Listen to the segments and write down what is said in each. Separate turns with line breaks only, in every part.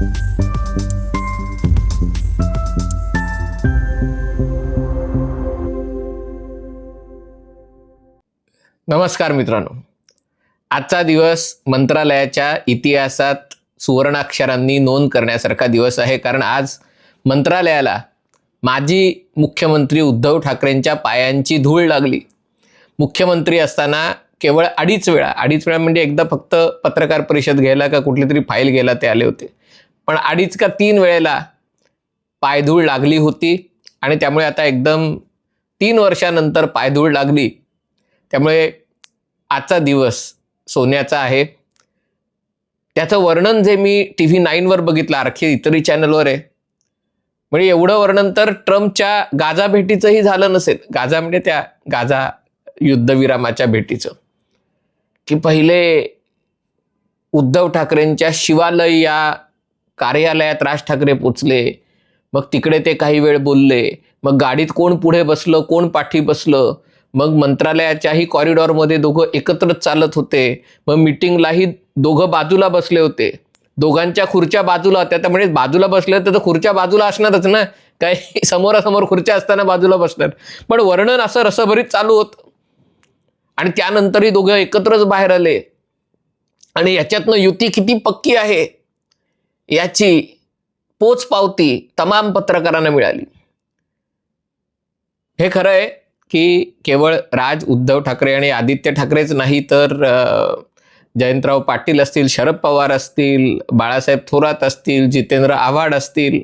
नमस्कार मित्रांनो. आजचा दिवस मंत्रालयाच्या इतिहासात सुवर्णाक्षरांनी नोंद करण्यासारखा दिवस आहे. कारण आज मंत्रालयाला माजी मुख्यमंत्री उद्धव ठाकरेंच्या पायांची धूळ लागली. मुख्यमंत्री असताना केवळ अडीच वेळा अडीच वेळा म्हणजे एकदा फक्त पत्रकार परिषद घ्यायला का कुठली तरी फाईल घ्यायला ते आले होते. पण अडीच का तीन वेळेला पायधूळ लागली होती आणि त्यामुळे आता एकदम तीन वर्षानंतर पायधूळ लागली. त्यामुळे आजचा दिवस सोन्याचा आहे. त्याचं वर्णन जे मी टी व्ही नाईनवर बघितलं आणखी इतरही चॅनलवर आहे. म्हणजे एवढं वर्णन तर ट्रम्पच्या गाजा भेटीचंही झालं नसेल. गाजा म्हणजे त्या गाजा युद्धविरामाच्या भेटीचं. की पहिले उद्धव ठाकरेंच्या शिवालय या कार्यालयात राज ठाकरे पोचले मग तिकडे ते काही वेळ बोलले मग गाडीत कोण पुढे बसलं कोण पाठी बसलं मग मंत्रालयाच्याही कॉरिडॉरमध्ये दोघं एकत्रच चालत होते मग मिटिंगलाही दोघं बाजूला बसले होते. दोघांच्या खुर्च्या बाजूला होत्या त्यामुळे बाजूला बसले होते तर खुर्च्या बाजूला असणारच ना? काय समोरासमोर खुर्च्या असताना बाजूला बसणार. पण वर्णन असं रसभरीत चालू होतं. आणि त्यानंतरही दोघं एकत्रच बाहेर आले. आणि याच्यातनं युती किती पक्की आहे? याची पोचपावती तमाम पत्रकारांना मिळाली. हे खरं आहे की केवळ राज उद्धव ठाकरे आणि आदित्य ठाकरेच नाही तर जयंतराव पाटील असतील शरद पवार असतील बाळासाहेब थोरात असतील जितेंद्र आव्हाड असतील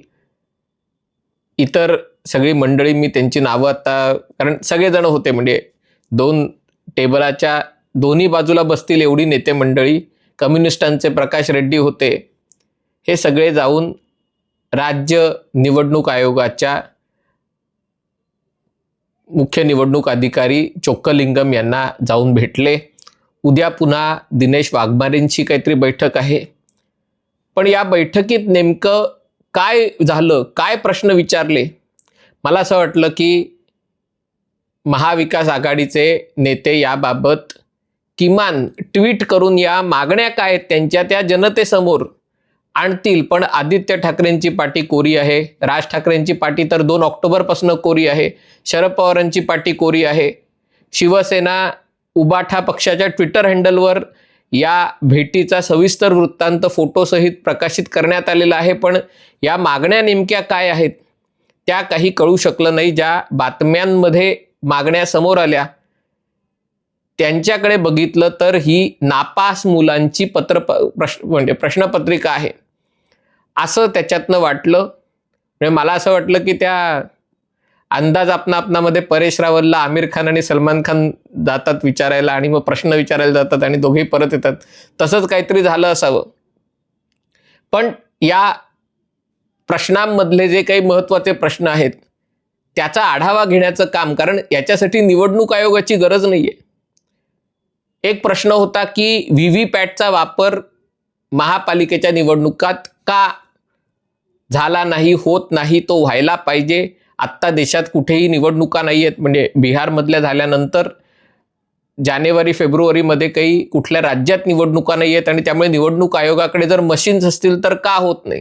इतर सगळी मंडळी मी त्यांची नावं आता कारण सगळेजण होते म्हणजे दोन टेबलाच्या दोन्ही बाजूला बसतील एवढी नेते मंडळी. कम्युनिस्टांचे प्रकाश रेड्डी होते. हे सगळे जाऊन राज्य निवडणूक आयोगाच्या मुख्य निवडणूक अधिकारी चोक्कलिंगम यांना जाऊन भेटले. उद्या पुन्हा दिनेश वाघमारेंची काहीतरी बैठक आहे. पण या बैठकीत नेमकं काय झालं? काय प्रश्न विचारले? मला असं वाटलं की महाविकास आघाडीचे नेते याबाबत किमान ट्विट करून या मागण्या काय आहेत? त्यांच्या त्या जनतेसमोर आणतील. पण आदित्य ठाकरेंची पाठी कोरी आहे. राज ठाकरेंची पाठी तर दोन ऑक्टोबरपासून कोरी आहे. शरद पवारांची पाठी कोरी आहे. शिवसेना उबाठा पक्षाच्या ट्विटर हँडलवर या भेटीचा सविस्तर वृत्तांत फोटोसहित प्रकाशित करण्यात आलेला आहे. पण या मागण्या नेमक्या काय आहेत? त्या काही कळू शकलं नाही. ज्या बातम्यांमध्ये मागण्या समोर आल्या त्यांच्याकडे बघितलं तर ही नापास मुलांची पत्र प्रश्न म्हणजे प्रश्नपत्रिका आहे. असं त्याच्यातनं वाटलं. म्हणजे मला असं वाटलं की त्या अंदाज आपणा आपणामध्ये परेश रावलला आमिर खान आणि सलमान खान जातात विचारायला आणि मग प्रश्न विचारायला जातात आणि दोघेही परत येतात. तसंच काहीतरी झालं असावं. पण या प्रश्नांमधले जे काही महत्त्वाचे प्रश्न आहेत त्याचा आढावा घेण्याचं काम कारण याच्यासाठी निवडणूक आयोगाची गरज नाही आहे एक प्रश्न होता की व्ही व्ही पॅटचा वापर महापालिकेच्या निवडणुकात का झाला नाही होत नाही तो व्हायला पाहिजे. आत्ता देशात कुठेही निवडणुका नाही आहेत. म्हणजे बिहारमधल्या झाल्यानंतर जानेवारी फेब्रुवारीमध्ये काही कुठल्या राज्यात निवडणुका नाही आहेत आणि त्यामुळे निवडणूक आयोगाकडे जर मशीन्स असतील तर का होत नाही?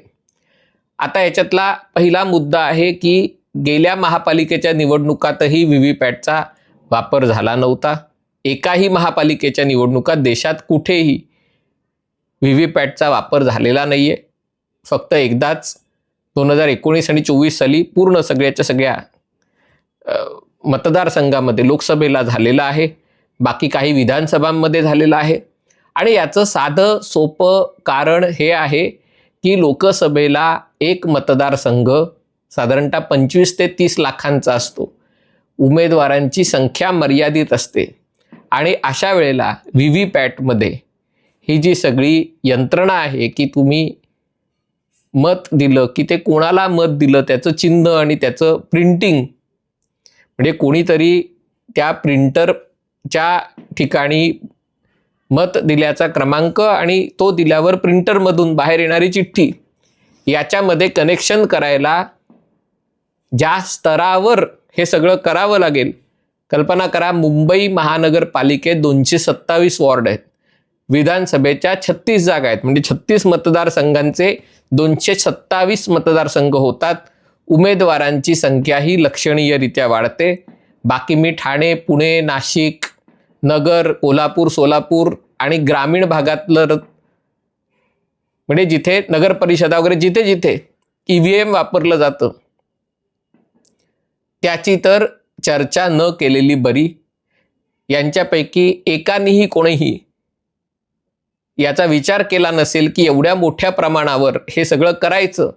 आता याच्यातला पहिला मुद्दा आहे की गेल्या महापालिकेच्या निवडणुकातही व्ही व्ही पॅटचा वापर झाला नव्हता. एकाही महापालिकेच्या निवडणुकात देशात कुठेही व्ही व्ही पॅटचा वापर झालेला नाही आहे फक्त एकदाच दोन हजार एकोणीस आणि चोवीस साली पूर्ण सगळ्याच्या सगळ्या मतदारसंघामध्ये लोकसभेला झालेला आहे. बाकी काही विधानसभांमध्ये झालेलं आहे. आणि याचं साधं सोपं कारण हे आहे की लोकसभेला एक मतदारसंघ साधारणतः पंचवीस ते तीस लाखांचा असतो. उमेदवारांची संख्या मर्यादित असते. आणि अशा वेळेला व्ही व्ही पॅटमध्ये ही जी सगळी यंत्रणा आहे की तुम्ही मत दिलं की ते कोणाला मत दिलं त्याचं चिन्ह आणि त्याचं प्रिंटिंग म्हणजे कोणीतरी त्या प्रिंटरच्या ठिकाणी मत दिल्याचा क्रमांक आणि तो दिल्यावर प्रिंटरमधून बाहेर येणारी चिठ्ठी. याच्यामध्ये कनेक्शन करायला ज्या स्तरावर हे सगळं करावं लागेल कल्पना करा मुंबई महानगरपालिकेत दोनशे सत्तावीस वॉर्ड आहेत. विधानसभेच्या छत्तीस जागा आहेत. म्हणजे छत्तीस मतदारसंघांचे दोनशे सत्तावीस मतदारसंघ होतात. उमेदवारांची संख्याही लक्षणीयरित्या वाढते. बाकी मी ठाणे पुणे नाशिक नगर कोल्हापूर सोलापूर आणि ग्रामीण भागातलं म्हणजे जिथे नगर परिषदा वगैरे जिथे जिथे ई व्ही एम वापरलं जातं. त्याची तर चर्चा न केलेली बरी. यांच्यापैकी एकानेही कोणीही याचा विचार केला नसेल की एवढ्या मोठ्या प्रमाणावर हे सगळं करायचं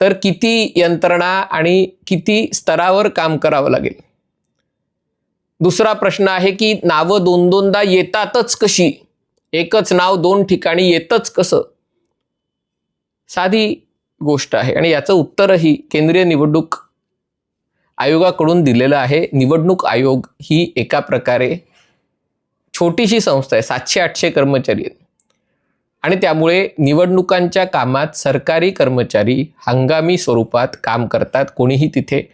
तर किती यंत्रणा आणि किती स्तरावर काम करावं लागेल? दुसरा प्रश्न आहे की नावं दोन दोनदा येतातच कशी? एकच नाव दोन ठिकाणी येतच कसं? साधी गोष्ट आहे आणि याचं उत्तरही केंद्रीय निवडणूक आयोगाकडून दिलेलं आहे. निवडणूक आयोग ही एका प्रकारे छोटीशी संस्था आहे सातशे आठशे कर्मचारी आहेत. आणि त्यामुळे निवडणुकांच्या कामात सरकारी कर्मचारी हंगामी स्वरूपात काम करतात. कोणीही तिथे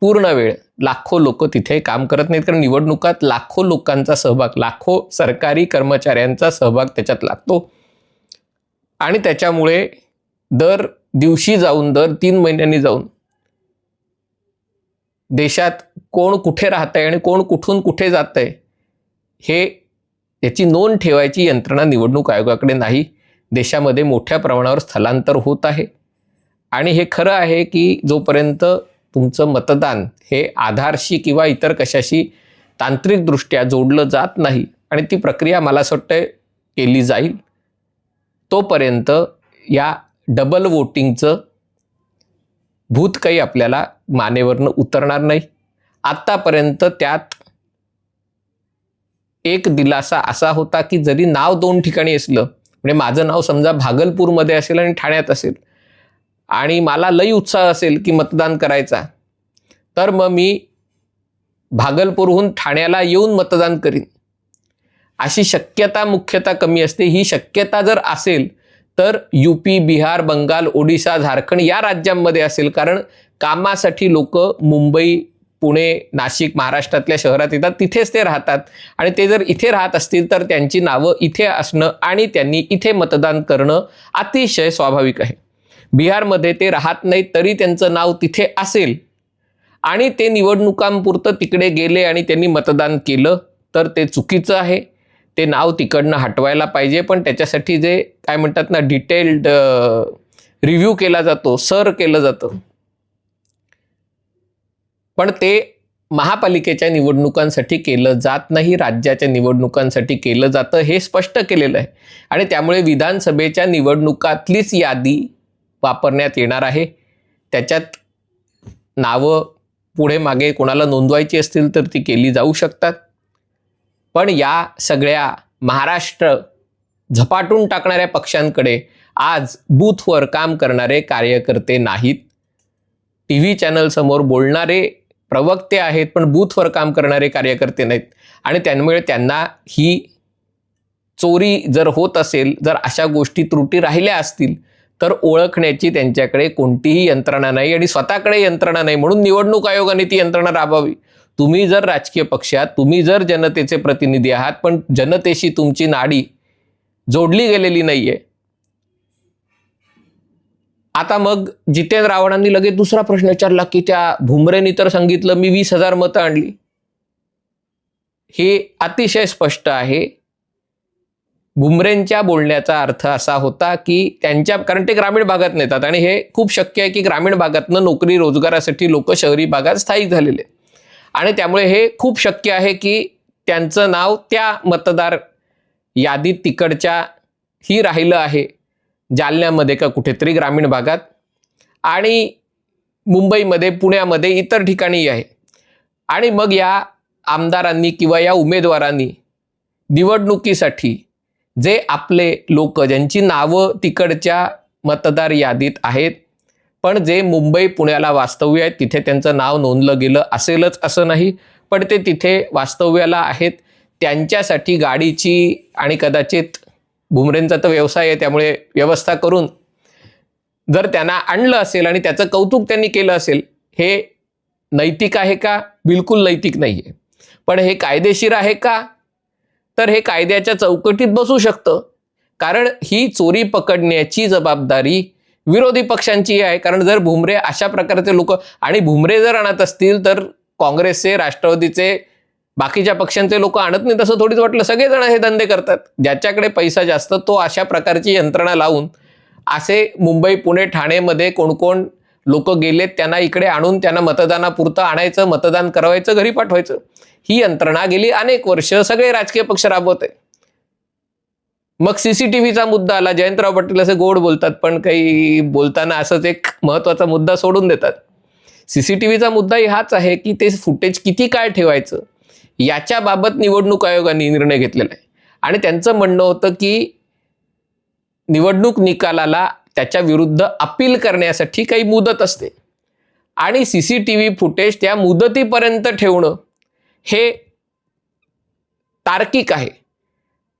पूर्ण वेळ लाखो लोक तिथे काम करत नाहीत. कारण निवडणुकात लाखो लोकांचा सहभाग लाखो सरकारी कर्मचाऱ्यांचा सहभाग त्याच्यात लागतो. आणि त्याच्यामुळे दर दिवशी जाऊन दर तीन महिन्यांनी जाऊन देशात कोण कुठे राहत आहे आणि कोण कुठून कुठे जात आहे हे याची नोंद ठेवायची यंत्रणा निवडणूक आयोगाकडे नाही. देशामध्ये मोठ्या प्रमाणावर स्थलांतर होत आहे. आणि हे खरं आहे की जोपर्यंत तुमचं मतदान हे आधारशी किंवा इतर कशाशी तांत्रिकदृष्ट्या जोडलं जात नाही आणि ती प्रक्रिया मला असं वाटतं केली जाईल तोपर्यंत या डबल वोटिंगचं भूत काही आपल्याला मानेवरनं उतरणार नाही. आत्तापर्यंत त्यात एक दिलासा असा होता की जरी नाव दोन ठिकाणी असलं म्हणजे माझं नाव समजा भागलपूरमध्ये असेल आणि ठाण्यात असेल आणि मला लई उत्साह असेल की मतदान करायचा तर मग मी भागलपूरहून ठाण्याला येऊन मतदान करीन. अशी शक्यता मुख्यतः कमी असते. ही शक्यता जर असेल तर यू पी बिहार बंगाल ओडिशा झारखंड या राज्यांमध्ये असेल कारण कामासाठी लोक मुंबई पुणे नाशिक महाराष्ट्रातल्या शहरात येतात तिथेच ते राहतात. आणि ते जर इथे राहत असतील तर त्यांची नावं इथे असणं आणि त्यांनी इथे मतदान करणं अतिशय स्वाभाविक आहे. बिहारमध्ये ते राहत नाहीत तरी त्यांचं नाव तिथे असेल. आणि ते निवडणुकांपुरतं तिकडे गेले आणि त्यांनी मतदान केलं तर ते चुकीचं आहे. ते नाव तिकडनं हटवायला पाहिजे पण त्याच्यासाठी जे काय म्हणतात ना डिटेल्ड रिव्ह्यू केला जातो सर केलं जातं. पण ते महापालिकेच्या निवडणुकांसाठी केलं जात नाही राज्याच्या निवडणुकांसाठी केलं जातं हे स्पष्ट केलेलं आहे. आणि त्यामुळे विधानसभेच्या निवडणुकातलीच यादी वापरण्यात येणार आहे. त्याच्यात नावं पुढे मागे कोणाला नोंदवायची असतील तर ती केली जाऊ शकतात. पण या सगळ्या महाराष्ट्र झपाटून टाकणाऱ्या पक्षांकडे आज बूथवर काम करणारे कार्यकर्ते नाहीत. टी व्ही चॅनलसमोर बोलणारे प्रवक्ते आहेत पण बूथवर काम करणारे कार्यकर्ते नाहीत. आणि त्यामुळे त्यांना ही चोरी जर होत असेल जर अशा गोष्टी त्रुटी राहिल्या असतील तर ओळखण्याची त्यांच्याकडे कोणतीही यंत्रणा नाही आणि स्वतःकडे यंत्रणा नाही म्हणून निवडणूक आयोगाने ती यंत्रणा राबवावी. तुम्ही जर राजकीय पक्षात तुम्ही जर जनतेचे प्रतिनिधी आहात पण जनतेशी तुमची नाडी जोडली गेलेली नाही आहे आता मग जितेंद्र रावणांनी लगेच दुसरा प्रश्न विचारला की त्या भुमरेनी तर सांगितलं मी वीस हजार मतं आणली. हे अतिशय स्पष्ट आहे. भुमरेंच्या बोलण्याचा अर्थ असा होता की त्यांच्या कारण ते ग्रामीण भागात नेतात आणि हे खूप शक्य आहे की ग्रामीण भागातनं नोकरी रोजगारासाठी लोक शहरी भागात स्थायिक झालेले आणि त्यामुळे हे खूप शक्य आहे की त्यांचं नाव त्या मतदार यादीत तिकडच्या ही राहिलं आहे. जालन्यामध्ये का कुठेतरी ग्रामीण भागात आणि मुंबईमध्ये पुण्यामध्ये इतर ठिकाणी आहे. आणि मग या आमदारांनी किंवा या उमेदवारांनी निवडणुकीसाठी जे आपले लोक ज्यांची नावं तिकडच्या मतदार यादीत आहेत पण जे मुंबई पुण्याला वास्तव्य आहेत तिथे त्यांचं नाव नोंदलं गेलं असेलच असं नाही पण ते तिथे वास्तव्याला आहेत. त्यांच्यासाठी गाडीची आणि कदाचित भुमरेंचा तर व्यवसाय आहे त्यामुळे व्यवस्था करून जर त्यांना आणलं असेल आणि त्याचं कौतुक त्यांनी केलं असेल हे नैतिक आहे का? बिलकुल नैतिक नाही आहे पण हे कायदेशीर आहे का? तर हे कायद्याच्या चौकटीत बसू शकतं. कारण ही चोरी पकडण्याची जबाबदारी विरोधी पक्षांची आहे. कारण जर भुमरे अशा प्रकारचे लोक आणि भुमरे जर आणत असतील तर काँग्रेसचे राष्ट्रवादीचे बाकीच्या पक्षांचे लोक आणत नाही तसं थोडीच वाटलं. सगळेजण हे धंदे करतात. ज्याच्याकडे पैसा जास्त तो अशा प्रकारची यंत्रणा लावून असे मुंबई पुणे ठाणेमध्ये कोण कोण लोक गेलेत त्यांना इकडे आणून त्यांना मतदानापुरतं आणायचं मतदान करवायचं घरी पाठवायचं. ही यंत्रणा गेली अनेक वर्ष सगळे राजकीय पक्ष राबवत आहे मग सीसीटीव्हीचा मुद्दा आला जयंतराव पाटील असे गोड बोलतात पण काही बोलताना असंच एक महत्त्वाचा मुद्दा सोडून देतात. सीसीटीव्हीचा मुद्दाही हाच आहे की ते फुटेज किती काळ ठेवायचं? याच्याबाबत निवडणूक आयोगाने निर्णय घेतलेला आहे. आणि त्यांचं म्हणणं होतं की निवडणूक निकालाला त्याच्या विरुद्ध अपील करण्यासाठी काही मुदत असते. आणि C C T V footage त्या मुदतीपर्यंत ठेवणं हे तार्किक आहे.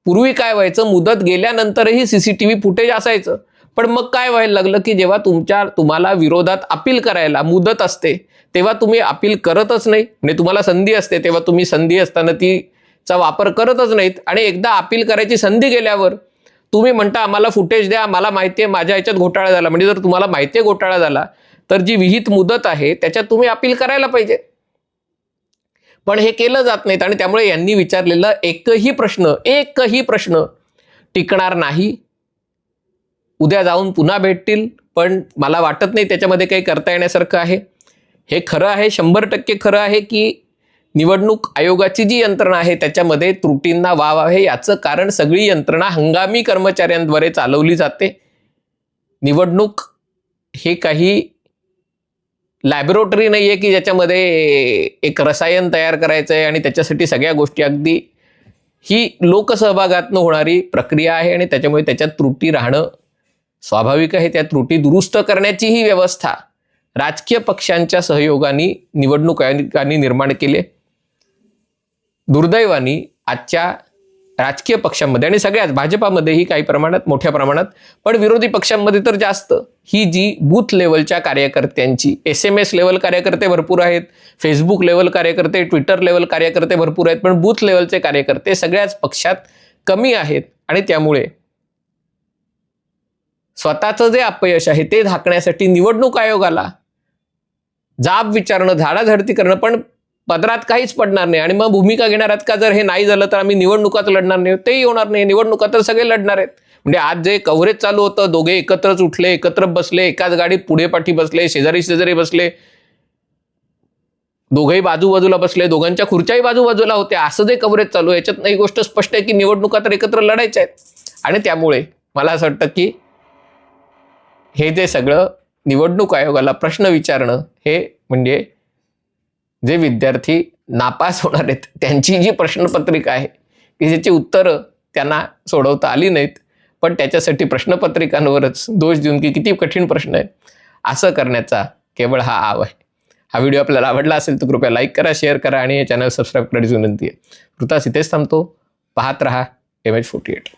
पूर्वी काय व्हायचं? मुदत गेल्यानंतरही C C T V footage असायचं. पण मग काय व्हायला लागलं की जेव्हा तुमच्या तुम्हाला विरोधात अपील करायला मुदत असते तेव्हा तुम्ही अपील करतच नाही. म्हणजे तुम्हाला संधी असते तेव्हा तुम्ही संधी असताना तीचा वापर करतच नाहीत. आणि एकदा अपील करायची संधी गेल्यावर तुम्ही म्हणता आम्हाला फुटेज द्या मला माहिती आहे माझ्या ह्याच्यात घोटाळा झाला. म्हणजे जर तुम्हाला माहिती आहे घोटाळा झाला तर जी विहित मुदत आहे त्याच्यात तुम्ही अपील करायला पाहिजे. पण हे केलं जात नाहीत आणि त्यामुळे यांनी विचारलेला एकही प्रश्न एकही प्रश्न टिकणार नाही. उद्या जाऊन पुन्हा भेटतील पण मला वाटत नाही त्याच्यामध्ये काही करता येण्यासारखं आहे. हे खरं आहे शंभर टक्के खरं आहे की निवडणूक आयोगाची जी यंत्रणा आहे त्याच्यामध्ये त्रुटींना वाव आहे. याचं कारण सगळी यंत्रणा हंगामी कर्मचाऱ्यांद्वारे चालवली जाते. निवडणूक हे काही लॅबोरेटरी नाही आहे की ज्याच्यामध्ये एक रसायन तयार करायचं आहे आणि त्याच्यासाठी सगळ्या गोष्टी अगदी ही लोकसहभागातनं होणारी प्रक्रिया आहे आणि त्याच्यामुळे त्याच्यात त्रुटी राहणं स्वाभाविक आहे. त्या त्रुटी दुरुस्त करण्याची ही व्यवस्था राजकीय पक्षांच्या सहयोगाने निवडणूक आयोगाने निर्माण केले. दुर्दैवानी आजच्या राजकीय पक्षांमध्ये आणि सगळ्याच भाजपामध्येही काही प्रमाणात मोठ्या प्रमाणात पण विरोधी पक्षांमध्ये तर जास्त. ही जी बूथ लेवलच्या कार्यकर्त्यांची एस एम एस लेवल कार्यकर्ते भरपूर आहेत फेसबुक लेवल कार्यकर्ते ट्विटर लेवल कार्यकर्ते भरपूर आहेत पण बूथ लेवलचे कार्यकर्ते सगळ्याच पक्षात कमी आहेत आणि त्यामुळे स्वतःचं जे अपयश आहे ते झाकण्यासाठी निवडणूक आयोगाला जाब विचारणं झाडाझडती करणं पण पदरात काहीच पडणार नाही. आणि मग भूमिका घेणार का जर हे नाही झालं तर आम्ही निवडणुकात लढणार नाही. तेही होणार नाही. निवडणुका तर सगळे लढणार आहेत. म्हणजे आज जे कव्हरेज चालू होतं दोघे एकत्रच उठले एकत्र बसले एकाच गाडीत पुढे पाठी बसले शेजारी शेजारी बसले. दोघेही बाजूबाजूला बसले दोघांच्या खुर्च्याही बाजूबाजूला होत्या. असं जे कव्हरेज चालू आहे याच्यात ही गोष्ट स्पष्ट आहे की निवडणुका तर एकत्र लढायच्या आहेत. आणि त्यामुळे मला असं वाटतं की हे जे सगळं निवडणूक आयोगाला प्रश्न विचारणं हे म्हणजे जे विद्यार्थी नापास होणार आहेत त्यांची जी प्रश्नपत्रिका आहे की ज्याची उत्तरं त्यांना सोडवता आली नाहीत पण त्याच्यासाठी प्रश्नपत्रिकांवरच दोष देऊन की किती कठीण प्रश्न आहेत असं करण्याचा केवळ हा आव आहे. हा व्हिडिओ आपल्याला आवडला असेल तर कृपया लाईक करा शेअर करा आणि हे चॅनल सबस्क्राईब करण्याची विनंती आहे. कृतास इथेच थांबतो पाहत रहा एम एच फोर्टी एट